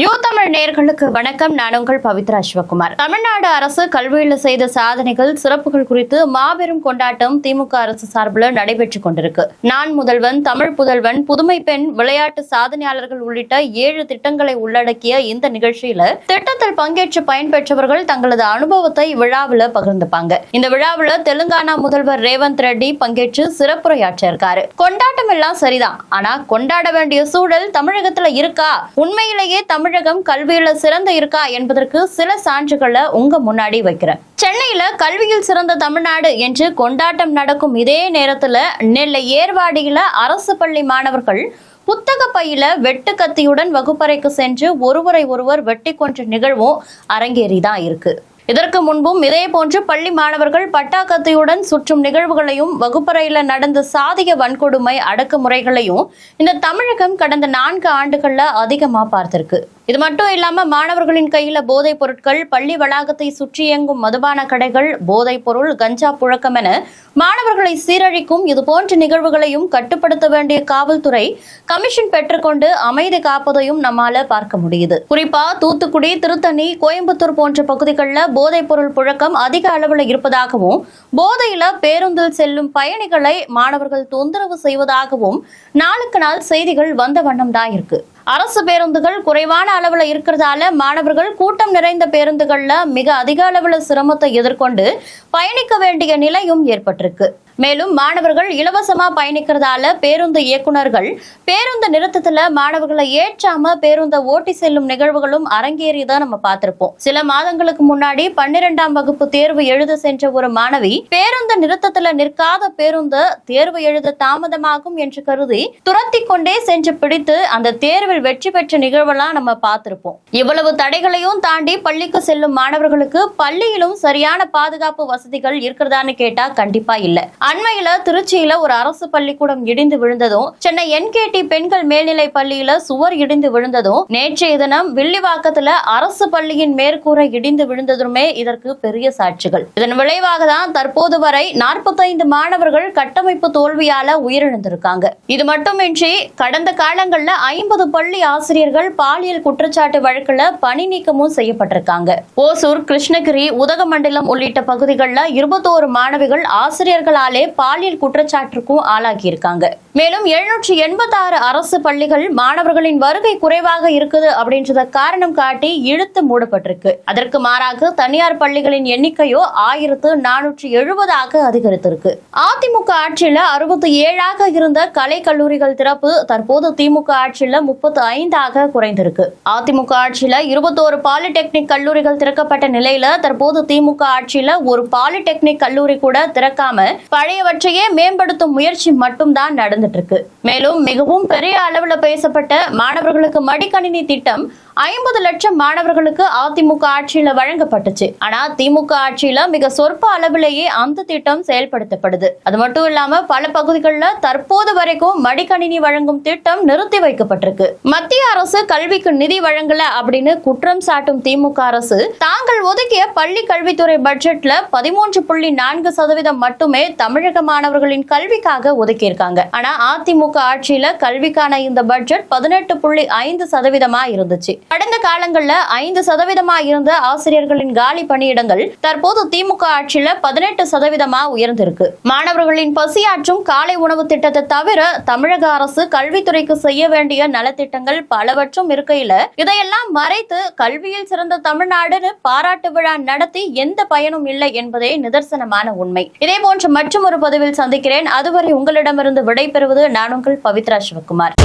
You Tamil நேர்களுக்கு வணக்கம். நான் உங்கள் பவித்ரா சிவகுமார். தமிழ்நாடு அரசு கல்வியில் செய்த சாதனைகள் சிறப்புகள் குறித்து மாபெரும் கொண்டாட்டம் திமுக அரசு சார்பில் நடைபெற்றுக் கொண்டிருக்கு. நான் முதல்வன் தமிழ் புதல்வன் புதுமை பெண் விளையாட்டு சாதனையாளர்கள் உள்ளிட்ட ஏழு திட்டங்களை உள்ளடக்கிய இந்த நிகழ்ச்சியில திட்டத்தில் பங்கேற்று பயன்பெற்றவர்கள் தங்களது அனுபவத்தை விழாவில் பகிர்ந்துப்பாங்க. இந்த விழாவில் தெலுங்கானா முதல்வர் ரேவந்த் ரெட்டி பங்கேற்று சிறப்புரையாற்ற இருக்காரு கொண்டாட்டம் எல்லாம் சரிதான். ஆனா கொண்டாட வேண்டிய சூழல் தமிழகத்துல இருக்கா? உண்மையிலேயே தமிழகம் கல்வியில சிறந்த இருக்கா என்பதற்கு சில சான்றுகளை உங்க முன்னாடி வைக்கிறேன். சென்னையில கல்வியில் சிறந்த தமிழ்நாடு என்று கொண்டாட்டம் நடக்கும் இதே நேரத்துல நெல்லை ஏர்வாடியில அரசு பள்ளி மாணவர்கள் புத்தக பையில வெட்டு கத்தியுடன் வகுப்பறைக்கு சென்று ஒருவரை ஒருவர் வெட்டி கொன்ற நிகழ்வும் அரங்கேறிதான் இருக்கு. இதற்கு முன்பும் இதே போன்று பள்ளி மாணவர்கள் பட்டாக்கத்தையுடன் சுற்றும் நிகழ்வுகளையும் வகுப்பறையில நடந்த சாதிய வன்கொடுமை அடக்குமுறைகளையும் இந்த தமிழகம் கடந்த நான்கு ஆண்டுகள்ல அதிகமா பார்த்திருக்கு. இது மட்டும் இல்லாம மாணவர்களின் கையில போதைப் பொருட்கள் பள்ளி வளாகத்தை சுற்றி இயங்கும் மதுபான கடைகள் போதைப் பொருள் கஞ்சா புழக்கம் என மாணவர்களை சீரழிக்கும் இது போன்ற நிகழ்வுகளையும் கட்டுப்படுத்த வேண்டிய காவல்துறை கமிஷன் பெற்றுக்கொண்டு அமைதி காப்பதையும் நம்மால பார்க்க முடியுது. குறிப்பா தூத்துக்குடி திருத்தணி கோயம்புத்தூர் போன்ற பகுதிகளில் போதைப் பொருள் புழக்கம் அதிக அளவில் இருப்பதாகவும் போதையில பேருந்தில் செல்லும் பயணிகளை மாணவர்கள் தொந்தரவு செய்வதாகவும் நாளுக்கு நாள் செய்திகள் வந்த வண்ணம் தான் இருக்கு. அரசு பேருந்துகள் குறைவான அளவுல இருக்கிறதால மாணவர்கள் கூட்டம் நிறைந்த பேருந்துகள்ல மிக அதிக அளவுல சிரமத்தை எதிர்கொண்டு பயணிக்க வேண்டிய நிலையும் ஏற்பட்டிருக்கு. மேலும் மாணவர்கள் இலவசமா பயணிக்கிறதால பேருந்து இயக்குனர்கள் பேருந்து நிறுத்தத்துல மாணவர்களை ஏற்றாம பேருந்தை ஓட்டி செல்லும் நிகழ்வுகளும் அரங்கேறிதான் நம்ம பார்த்திருப்போம். சில மாதங்களுக்கு முன்னாடி பன்னிரெண்டாம் வகுப்பு தேர்வு எழுத சென்ற ஒரு மாணவி பேருந்து நிறுத்தத்துல நிற்காத பேருந்து தேர்வு எழுத தாமதமாகும் என்று கருதி துரத்தி கொண்டே சென்று பிடித்து அந்த மாணவர்கள் வெற்றி பெற்ற நிகழ்வெல்லாம் நம்ம பார்த்திருப்போம். இவ்வளவு தடைகளையும் தாண்டி பள்ளிக்கு செல்லும் மாணவர்களுக்கு பள்ளியிலும் சரியான பாதுகாப்பு வசதிகள் இருக்கிறதான்னு கேட்டா கண்டிப்பா இல்ல. அண்மையில திருச்சியில ஒரு அரசு பள்ளிக்கூடம் இடிந்து விழுந்ததும் சென்னை என்கேடி பெண்கள் மேல்நிலை பள்ளியில சுவர் இடிந்து விழுந்ததும் நேற்றைய தினம் வில்லிவாக்கத்துல அரசு பள்ளியின் மேற்கூரை இடிந்து விழுந்ததுமே இதற்கு பெரிய சாட்சிகள். இதன் விளைவாக தான் தற்போது வரை நாற்பத்தைந்து மாணவர்கள் கட்டமைப்பு தோல்வியால உயிரிழந்திருக்காங்க. இது மட்டுமின்றி கடந்த காலங்கள்ல ஐம்பது பள்ளி ஆசிரியர்கள் பாலியல் குற்றச்சாட்டு வழக்குல பணி நீக்கமும் செய்யப்பட்டிருக்காங்க. ஓசூர் கிருஷ்ணகிரி உதகமண்டலம் உள்ளிட்ட பகுதிகளில் இருபத்தோரு மாணவிகள் ஆசிரியர்களாலே பாலியல் குற்றச்சாட்டுக்கும் ஆளாகியிருக்காங்க. மேலும் எழுநூற்றி எண்பத்தாறு அரசு பள்ளிகள் மாணவர்களின் வருகை குறைவாக இருக்குது அப்படின்றத காரணம் காட்டி இழுத்து மூடப்பட்டிருக்கு. அதற்கு மாறாக தனியார் பள்ளிகளின் எண்ணிக்கையோ ஆயிரத்து நானூற்றி எழுபதாக அதிகரித்திருக்கு. அதிமுக ஆட்சியில அறுபத்தி ஏழாக இருந்த கலை கல்லூரிகள் திறப்பு தற்போது திமுக ஆட்சியில முப்பத்து ஐந்தாக குறைந்திருக்கு. அதிமுக ஆட்சியில இருபத்தோரு பாலிடெக்னிக் கல்லூரிகள் திறக்கப்பட்ட நிலையில தற்போது திமுக ஆட்சியில ஒரு பாலிடெக்னிக் கல்லூரி கூட திறக்காம பழையவற்றையே மேம்படுத்தும் முயற்சி மட்டும்தான் நடந்துட்டு இருக்கு. மேலும் மிகவும் பெரிய அளவுல பேசப்பட்ட மாணவர்களுக்கு மடிக்கணினி திட்டம் ஐம்பது லட்சம் மாணவர்களுக்கு அதிமுக ஆட்சியில வழங்கப்பட்டுச்சு. ஆனா திமுக ஆட்சியில மிக சொற்ப அளவிலேயே அந்த திட்டம் செயல்படுத்தப்படுது. அது மட்டும் இல்லாம பல பகுதிகளில் தற்போது வரைக்கும் மடிக்கணினி வழங்கும் திட்டம் நிறுத்தி வைக்கப்பட்டிருக்கு. மத்திய அரசு கல்விக்கு நிதி வழங்கல அப்படின்னு குற்றம் சாட்டும் திமுக அரசு தாங்கள் ஒதுக்கிய பள்ளி கல்வித்துறை பட்ஜெட்ல பதிமூன்று புள்ளி நான்கு சதவீதம் மட்டுமே தமிழக மாணவர்களின் கல்விக்காக ஒதுக்கியிருக்காங்க. ஆனா அதிமுக ஆட்சியில கல்விக்கான இந்த பட்ஜெட் பதினெட்டு புள்ளி ஐந்து சதவீதமா இருந்துச்சு. கடந்த காலங்களில் ஐந்து சதவீதமா இருந்த ஆசிரியர்களின் காலி பணியிடங்கள் தற்போது திமுக ஆட்சியில பதினெட்டு சதவீதமா உயர்ந்திருக்கு. மாணவர்களின் பசியாற்றும் காலை உணவு திட்டத்தை தவிர தமிழக அரசு கல்வித்துறைக்கு செய்ய வேண்டிய நலத்திட்டங்கள் பலவற்றும் இருக்கையில இதையெல்லாம் மறைத்து கல்வியில் சிறந்த தமிழ்நாடுன்னு பாராட்டு விழா நடத்தி எந்த பயனும் இல்லை என்பதே நிதர்சனமான உண்மை. இதே போன்று மற்றும் ஒரு பதிவில் சந்திக்கிறேன். அதுவரை உங்களிடமிருந்து விடைபெறுவது நான் உங்கள் பவித்ரா சிவகுமார்.